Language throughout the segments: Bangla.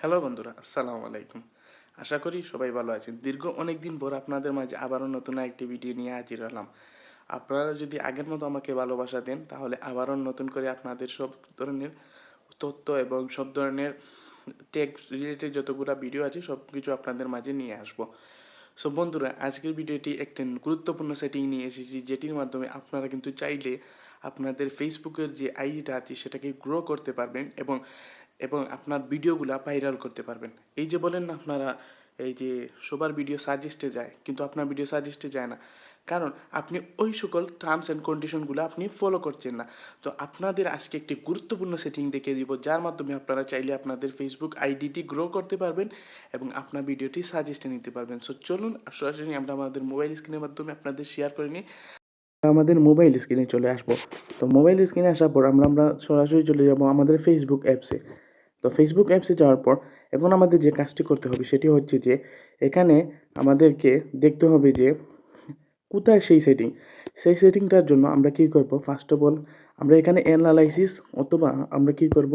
হ্যালো বন্ধুরা, আসসালামু আলাইকুম। আশা করি সবাই ভালো আছেন। দীর্ঘ অনেক দিন পর আপনাদের মাঝে আবারও নতুন একটি ভিডিও নিয়ে হাজির হলাম। আপনারা যদি আগের মতো আমাকে ভালোবাসা দেন, তাহলে আবারও নতুন করে আপনাদের সব ধরনের তথ্য এবং সব ধরনের টেক রিলেটেড যতগুলো ভিডিও আছে সব কিছু আপনাদের মাঝে নিয়ে আসব। সো বন্ধুরা, আজকের ভিডিওটি একটি গুরুত্বপূর্ণ সেটিং নিয়ে এসেছি, যেটির মাধ্যমে আপনারা কিন্তু চাইলে আপনাদের ফেসবুকের যে আইডিটা আছে, সেটাকে গ্রো করতে পারবেন এবং এবং আপনার ভিডিওগুলো ভাইরাল করতে পারবেন। এই যে বলেন না আপনারা, এই যে সবার ভিডিও সাজেস্টে যায়, কিন্তু আপনার ভিডিও সাজেস্টে যায় না। কারণ আপনি ওই সকল টার্মস অ্যান্ড কন্ডিশনগুলো আপনি ফলো করছেন না। তো আপনাদের আজকে একটি গুরুত্বপূর্ণ সেটিং দেখিয়ে দিব, যার মাধ্যমে আপনারা চাইলে আপনাদের ফেসবুক আইডিটি গ্রো করতে পারবেন এবং আপনার ভিডিওটি সাজেস্টে নিতে পারবেন। সো চলুন সরাসরি আমরা আমাদের মোবাইল স্ক্রিনের মাধ্যমে আপনাদের শেয়ার করে নিই। আমাদের মোবাইল স্ক্রিনে চলে আসব। তো মোবাইল স্ক্রিনে আসার পর আমরা আমরা সরাসরি চলে যাব আমাদের ফেসবুক অ্যাপসে তো ফেসবুক অ্যাপসে যাওয়ার পর এখন আমাদের যে কাজটি করতে হবে সেটি হচ্ছে যে এখানে আমাদেরকে দেখতে হবে যে কোথায় সেই সেটিং সেই সেটিংটার জন্য আমরা কী করব? ফার্স্ট অফ অল আমরা এখানে অ্যানালাইসিস অথবা আমরা কী করব?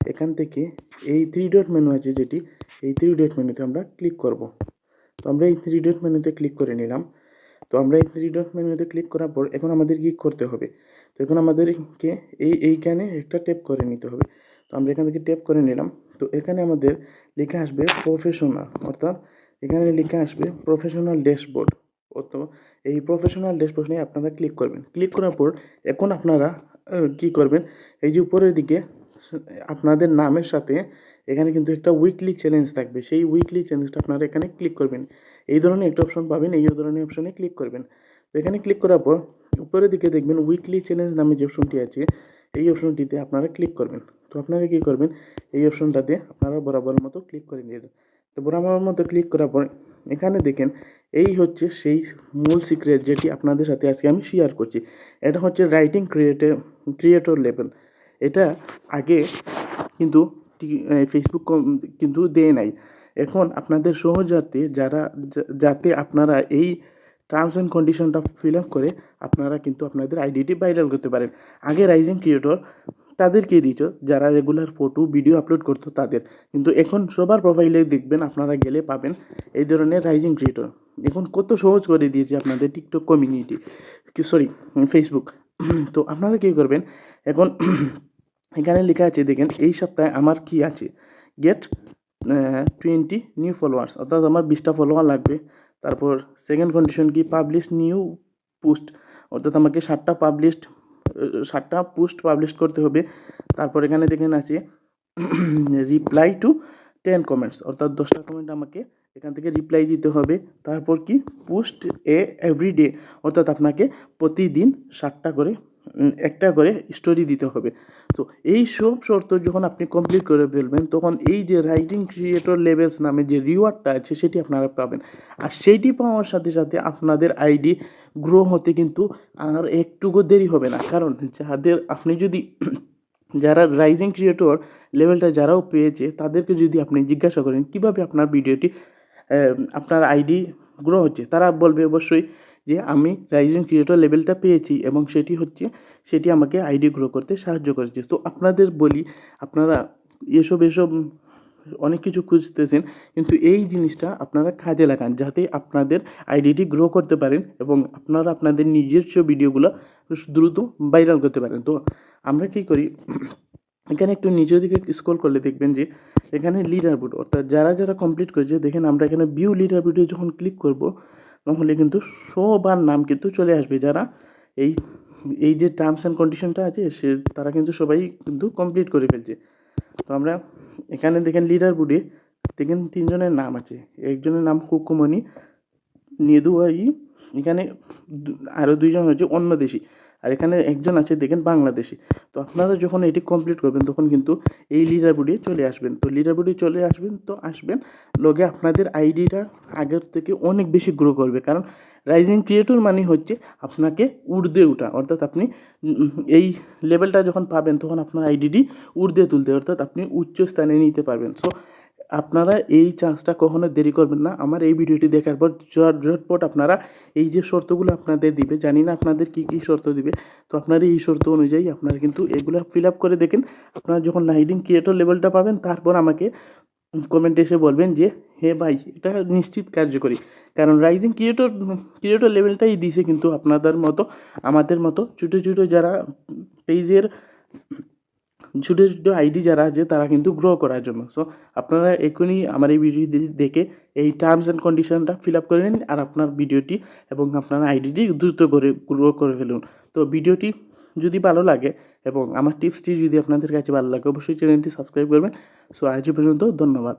এখান থেকে এই থ্রি ডট মেনু আছে যেটি, এই থ্রি ডট মেনুতে আমরা ক্লিক করব। তো আমরা এই থ্রি ডট মেনুতে ক্লিক করে নিলাম। তো আমরা এই থ্রি ডট মেনুতে ক্লিক করার পর এখন আমাদের কী করতে হবে? তো এখন আমাদেরকে এই এইখানে একটা ট্যাপ করে নিতে হবে। তো আমরা এখান থেকে টেপ করে নিলাম। তো এখানে আমাদের লেখা আসবে প্রফেশনাল অর্থাৎ এখানে লেখা আসবে প্রফেশনাল ড্যাশবোর্ড অথবা এই প্রফেশনাল ড্যাশবোর্ড নিয়ে আপনারা ক্লিক করবেন। ক্লিক করার পর এখন আপনারা কী করবেন? এই যে উপরের দিকে, আপনাদের নামের সাথে এখানে কিন্তু একটা উইকলি চ্যালেঞ্জ থাকবে। সেই উইকলি চ্যালেঞ্জটা আপনারা এখানে ক্লিক করবেন। এই ধরনের একটা অপশন পাবেন, এই ধরনের অপশনে ক্লিক করবেন। তো এখানে ক্লিক করার পর উপরের দিকে দেখবেন উইকলি চ্যালেঞ্জ নামে যে অপশনটি আছে, এই অপশনটিতে আপনারা ক্লিক করবেন। তো আপনারা কী করবেন, এই অপশনটাতে আপনারা বরাবর মতো ক্লিক করে নেবেন তো বরাবর মতো ক্লিক করার পর এখানে দেখেন, এই হচ্ছে সেই মূল সিক্রেট যেটি আপনাদের সাথে আজকে আমি শেয়ার করছি। এটা হচ্ছে রাইটিং ক্রিয়েটে ক্রিয়েটর লেভেল এটা আগে কিন্তু ফেসবুক কিন্তু দেয় নাই। এখন আপনাদের সহজাতে যারা, যাতে আপনারা এই টার্মস অ্যান্ড কন্ডিশনটা ফিল আপ করে, আপনারা কিন্তু আপনাদের আইডিটি ভাইরাল করতে পারেন। আগে রাইজিং ক্রিয়েটর তাদেরকে দিত যারা রেগুলার ফটো ভিডিও আপলোড করতো তাদের। কিন্তু এখন সবার প্রোফাইলে দেখবেন, আপনারা গেলে পাবেন এই ধরনের রাইজিং ক্রিয়েটর এখন কত সহজ করে দিয়েছে আপনাদের টিকটক কমিউনিটি সরি ফেসবুক তো আপনারা কী করবেন, এখন এখানে লেখা আছে, দেখেন, এই সপ্তাহে আমার কি আছে? গেট টোয়েন্টি নিউ ফলোয়ার্স অর্থাৎ আমার বিশটা ফলোয়ার লাগবে। তারপর সেকেন্ড কন্ডিশন কি? পাবলিশ নিউ পোস্ট অর্থাৎ আমাকে ষাটটা পাবলিশড ষাটটা পোস্ট পাবলিশ করতে হবে। তারপর এখানে দেখেন আছে রিপ্লাই টু টেন কমেন্টস অর্থাৎ দশটা কমেন্ট আমাকে এখান থেকে রিপ্লাই দিতে হবে। তারপর কি? পোস্ট এ এভরিডে অর্থাৎ আপনাকে প্রতিদিন ষাটটা করে একটা করে স্টোরি দিতে হবে। তো এই সব শর্ত যখন আপনি কমপ্লিট করে ফেলবেন, তখন এই যে রাইটিং ক্রিয়েটর লেভেলস নামে যে রিওয়ার্ডটা আছে, সেটি আপনারা পাবেন। আর সেইটি পাওয়ার সাথে সাথে আপনাদের আইডি গ্রো হতে কিন্তু আর একটুকু দেরি হবে না। কারণ যাদের, আপনি যদি যারা রাইজিং ক্রিয়েটর লেভেলটা যারাও পেয়েছে, তাদেরকে যদি আপনি জিজ্ঞাসা করেন, কীভাবে আপনার ভিডিওটি আপনার আইডি গ্রো হচ্ছে, তারা বলবে অবশ্যই যে আমি রাইজিং ক্রিয়েটর লেভেলটা পেয়েছি এবং সেটি হচ্ছে সেটি আমাকে আইডি গ্রো করতে সাহায্য করেছে। তো আপনাদের বলি, আপনারা এসব এসব অনেক কিছু খুঁজতেছেন, কিন্তু এই জিনিসটা আপনারা কাজে লাগান যাতে আপনাদের আইডিটি গ্রো করতে পারেন এবং আপনারা আপনাদের নিজস্ব ভিডিওগুলো দ্রুত ভাইরাল করতে পারেন। তো আমরা কী করি, এখানে একটু নিচের দিকে স্ক্রল করলে দেখবেন যে এখানে লিডার বোর্ড অর্থাৎ যারা যারা কমপ্লিট করেছে, দেখেন আমরা এখানে ভিউ লিডার বোর্ডে যখন ক্লিক করব তাহলে কিন্তু সবার নাম কিন্তু চলে আসবে। যারা এই এই যে টার্মস অ্যান্ড কন্ডিশনটা আছে, সে, তারা কিন্তু সবাই কিন্তু কমপ্লিট করে ফেলছে। তো আমরা এখানে দেখেন লিডার বুডে দেখেন তিনজনের নাম আছে। একজনের নাম কুকুমণি নেদুয়াই এখানে আরও দুইজন হচ্ছে অন্য দেশি আর এখানে একজন আছে, দেখেন বাংলাদেশি। তো আপনারা যখন এটি কমপ্লিট করবেন, তখন কিন্তু এই লিডার বোর্ডে চলে আসবেন। তো লিডার বোর্ডে চলে আসবেন, তো আসবেন। লগে আপনাদের আইডিটা আগের থেকে অনেক বেশি গ্রো করবে। কারণ রাইজিং ক্রিয়েটর মানে হচ্ছে আপনাকে উর্দে ওঠা। অর্থাৎ আপনি এই লেভেলটা যখন পাবেন, তখন আপনার আইডিটি উর্দে তুলতে, অর্থাৎ আপনি উচ্চ স্থানে নিতে পারবেন। সো আপনারা এই চান্সটা কখনো দেরি করবেন না। আমার এই ভিডিওটি দেখার পর ঝটপট আপনারা এই যে শর্তগুলো আপনাদের দিবে, জানি না আপনাদের কী কী শর্ত দিবে, তো আপনারা এই শর্ত অনুযায়ী আপনারা কিন্তু এগুলো ফিল আপ করে দেখেন। আপনারা যখন লাইডিং ক্রিয়েটর লেভেলটা পাবেন, তারপর আমাকে কমেন্টে এসে বলবেন যে, হে ভাই, এটা নিশ্চিত কার্যকরী। কারণ রাইজিং ক্রিয়েটর ক্রিয়েটর লেভেলটাই দিছে কিন্তু আপনাদের মতো, আমাদের মতো ছোটো ছোটো যারা পেজের ছোটো ছোটো আইডি যারা আছে, তারা কিন্তু গ্রো করার জন্য। সো আপনারা এখনই আমার এই ভিডিও দেখে এই টার্মস অ্যান্ড কন্ডিশনটা ফিল আপ করে নিন আর আপনার ভিডিওটি এবং আপনার আইডিটি দ্রুত করে গ্রো করে ফেলুন। তো ভিডিওটি যদি ভালো লাগে এবং আমার টিপসটি যদি আপনাদের কাছে ভালো লাগে, অবশ্যই চ্যানেলটি সাবস্ক্রাইব করবেন। সো আজ পর্যন্ত ধন্যবাদ।